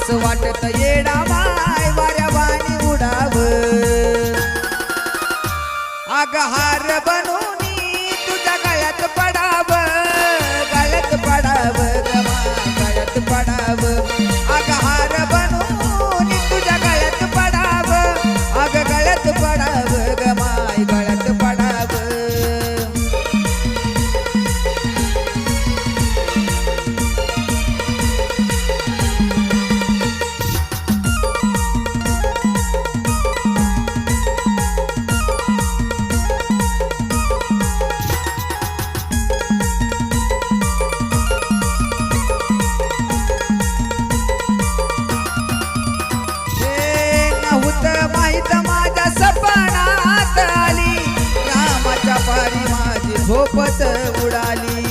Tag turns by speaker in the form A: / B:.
A: असं वाटत येडा माय वाऱ्या वाणी उडाव. आगहार बनून झोपत उडाली.